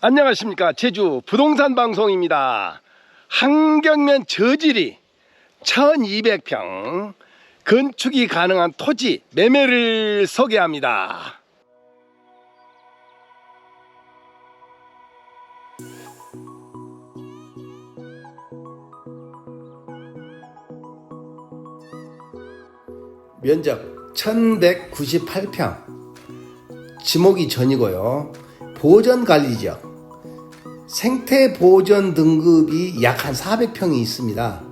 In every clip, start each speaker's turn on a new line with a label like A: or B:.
A: 안녕하십니까. 제주 부동산 방송입니다. 한경면 저질이 1200평 건축이 가능한 토지 매매를 소개합니다. 면적 1198평. 지목이 전이고요. 보전 관리 지역 생태 보전 등급이 약 한 400평이 있습니다.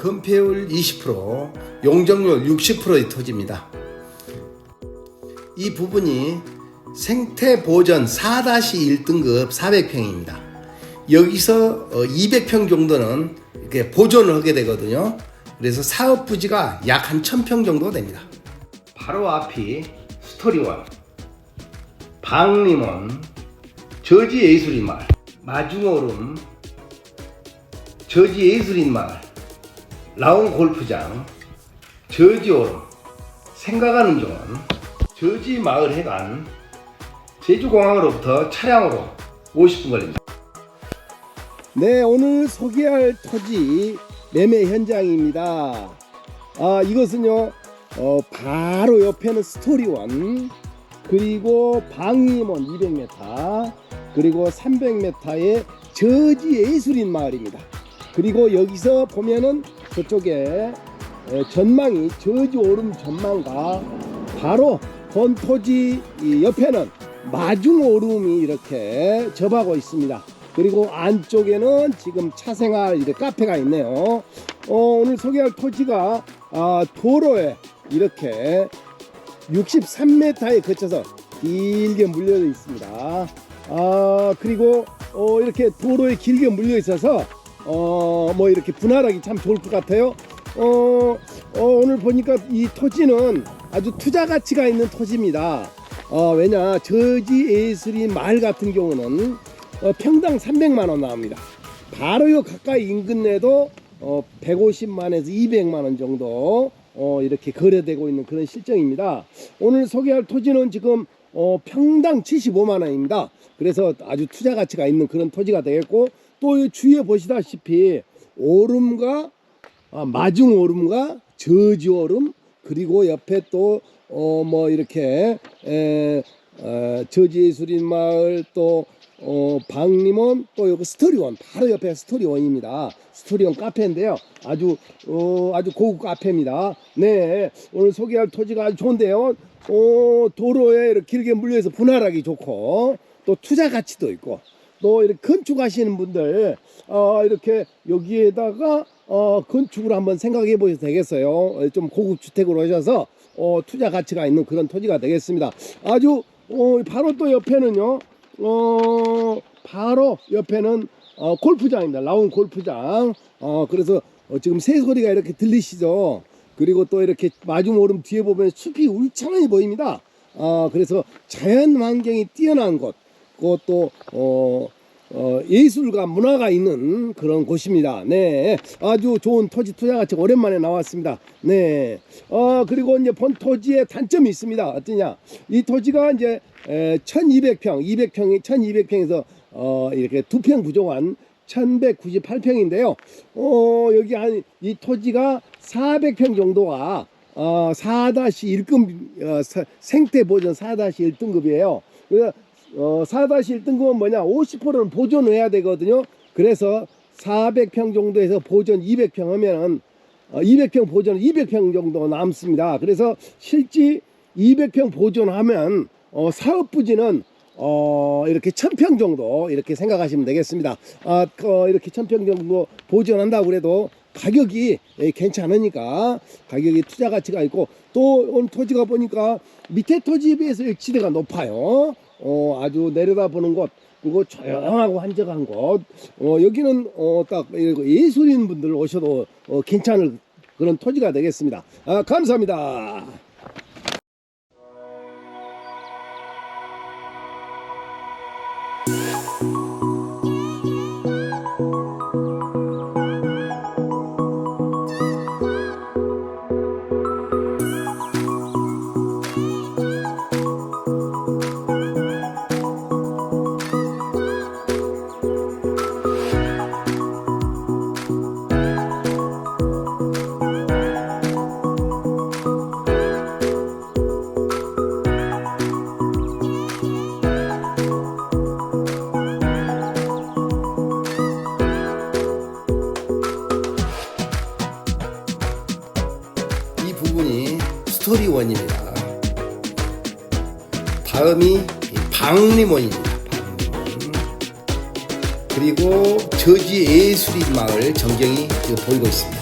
A: 건폐율 20%, 용적률 60%의 토지입니다. 이 부분이 생태 보전 4-1등급 400평입니다. 여기서 200평 정도는 이렇게 보존을 하게 되거든요. 그래서 사업 부지가 약 한 1000평 정도 됩니다. 바로 앞이 스토리원, 박림원, 저지 예술인 마을, 마중오름, 저지 예술인 마을, 라온 골프장, 저지 오름, 생각하는 정원, 저지 마을 해관, 제주공항으로부터 차량으로 50분 걸립니다. 네, 오늘 소개할 토지 매매 현장입니다. 아, 이것은요, 어, 바로 옆에는 스토리원, 그리고 방임원 200m, 그리고 300m의 저지 예술인 마을입니다. 그리고 여기서 보면은 저쪽에 에, 전망이 저지 오름 전망과 바로 본 토지 이 옆에는 마중 오름이 이렇게 접하고 있습니다. 그리고 안쪽에는 지금 차생활 이렇게 카페가 있네요. 어, 오늘 소개할 토지가 아, 도로에 이렇게 63m에 거쳐서 길게 물려져 있습니다. 아 그리고 어, 이렇게 도로에 길게 물려 있어서 어, 뭐 이렇게 분할하기 참 좋을 것 같아요. 어, 어, 오늘 보니까 이 토지는 아주 투자 가치가 있는 토지입니다. 어, 왜냐 저지 예술인 마을 같은 경우는 어, 평당 300만 원 나옵니다. 바로 요 가까이 인근 내도 어, 150만에서 200만 원 정도 어, 이렇게 거래되고 있는 그런 실정입니다. 오늘 소개할 토지는 지금 어, 평당 75만 원입니다. 그래서 아주 투자 가치가 있는 그런 토지가 되겠고 또이 주위에 보시다시피 오름과 아, 마중 오름과 저지 오름 그리고 옆에 또 어 뭐 이렇게 에, 어, 저지 예술인 마을 또 어, 박림원 또 여기 스토리원 바로 옆에 스토리원입니다. 스토리원 카페인데요. 아주 어, 아주 고급 카페입니다. 네 오늘 소개할 토지가 아주 좋은데요. 어, 도로에 이렇게 길게 물려서 분할하기 좋고 또 투자 가치도 있고 또 이렇게 건축하시는 분들 어, 이렇게 여기에다가 어, 건축을 한번 생각해 보셔도 되겠어요. 어, 좀 고급 주택으로 하셔서 어, 투자 가치가 있는 그런 토지가 되겠습니다. 아주 어, 바로 또 옆에는요. 어, 바로 옆에는 어, 골프장입니다. 라운 골프장. 어, 그래서 어, 지금 새 소리가 이렇게 들리시죠? 그리고 또 이렇게 마중 오름 뒤에 보면 숲이 울창하게 보입니다. 아, 그래서 자연 환경이 뛰어난 곳, 그것도 어, 어, 예술과 문화가 있는 그런 곳입니다. 네, 아주 좋은 토지 투자 가치 오랜만에 나왔습니다. 네, 어, 그리고 이제 본 토지의 단점이 있습니다. 어떠냐? 이 토지가 이제 에, 1200평, 200평이 1200평에서 어, 이렇게 두 평 부족한 1198평인데요. 어, 여기 한 이 토지가 400평 정도가 어, 4-1급 어, 사- 생태 보존 4-1등급이에요. 그래서 어, 4-1등급은 뭐냐? 50%는 보존해야 되거든요. 그래서 400평 정도에서 보존 200평 하면은 어, 200평 보존 200평 정도 남습니다. 그래서 실제 200평 보존하면 어, 사업 부지는 어, 이렇게 1000평 정도 이렇게 생각하시면 되겠습니다. 아, 어, 이렇게 1000평 정도 보존한다고 그래도 가격이 예, 괜찮으니까 가격이 투자 가치가 있고 또 오늘 토지가 보니까 밑에 토지에 비해서 일치대가 높아요. 어, 아주 내려다 보는 곳 그리고 조용하고 한적한 곳. 어, 여기는 어, 딱 예술인 분들 오셔도 어, 괜찮을 그런 토지가 되겠습니다. 아, 감사합니다. 소리원입니다. 다음이 박리원입니다. 박리원. 그리고 저지 예술인 마을 전경이 보이고 있습니다.